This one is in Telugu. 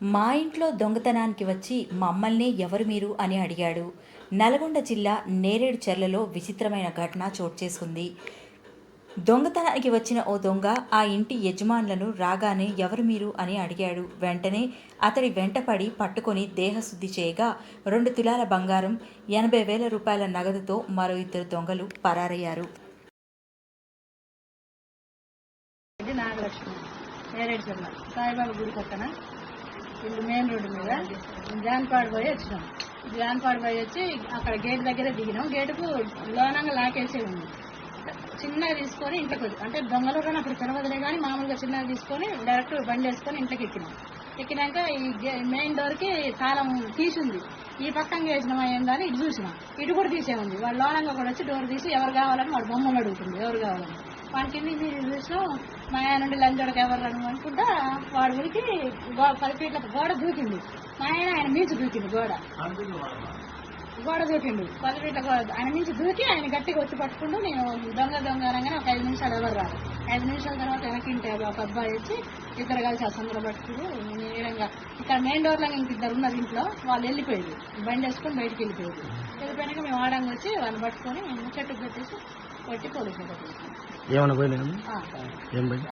మా ఇంట్లో దొంగతనానికి వచ్చి మమ్మల్ని ఎవరు మీరు అని అడిగాడు. నల్గొండ జిల్లా నేరేడు చెర్లలో విచిత్రమైన ఘటన చోటు చేసుకుంది. దొంగతనానికి వచ్చిన ఓ దొంగ ఆ ఇంటి యజమానులను రాగానే ఎవరు మీరు అని అడిగాడు. వెంటనే అతడి వెంటపడి పట్టుకొని దేహశుద్ధి చేయగా రెండు తులాల బంగారం ఎనభై వేల రూపాయల నగదుతో మరో ఇద్దరు దొంగలు పరారయ్యారు. నాగలక్ష్మి నేరేడు సాయిబాబా గుడి పక్కన రోడ్డు మీద జాన్పాడు పోయి వచ్చినాం. జాన్పాడు పోయి వచ్చి అక్కడ గేట్ దగ్గర దిగినాం. గేటుకు లోనంగా లాకేసే ఉంది. చిన్నగా తీసుకొని ఇంట్లోకి వచ్చి అంటే దొంగలు కానీ అప్పుడు తెలవదులే కానీ మామూలుగా చిన్నగా తీసుకొని డైరెక్ట్ బండి వేసుకొని ఇంట్లోకి ఎక్కినాం. ఎక్కినాక ఈ గే- మెయిన్ డోర్కి తాళం తీసింది. ఈ పక్కన వేసినామా ఏందని ఇటు చూసినాం. ఇటు కూడా తీసే ఉంది వాడు లోనంగా కూడా వచ్చి డోర్ తీసి ఎవరు కావాలని వాడు బొమ్మలు అడుగుతుంది. ఎవరు కావాలని. వాడి కింద చూసినాం మా ఆయన నుండి లంచోడకి ఎవరు రను అనుకుంటా వాడు ఉరికి గో- పది ఫీట్ల గోడ దూకింది మా ఆయన ఆయన మించి దూకింది గోడ. గోడ దూకిండు. పది ఫీట్ల గోడ ఆయన మించి దూకి ఆయన గట్టిగా వచ్చి పట్టుకుంటూ నేను దొంగ దొంగ అనగానే ఒక ఐదు నిమిషాలు ఎవరు రాదు ఐదు నిమిషాల తర్వాత వెనకింటే ఒక అబ్బాయి వచ్చి ఇద్దరు కలిసి ఆ సందులో పట్టుకుని నేరంగా ఇక్కడ మెయిన్ డోర్లో ఇంక ఇద్దరు ఉన్నారు ఇంట్లో వాళ్ళు వెళ్ళిపోయారు. బండి వేసుకొని బయటికి వెళ్ళిపోయారు. వెళ్ళిపోయాక మేము ఆడంగా వచ్చి వాళ్ళని పట్టుకొని చెట్టుకు పెట్టేసి ఏమన్నా పోయినా ఆ. ఏం పోయి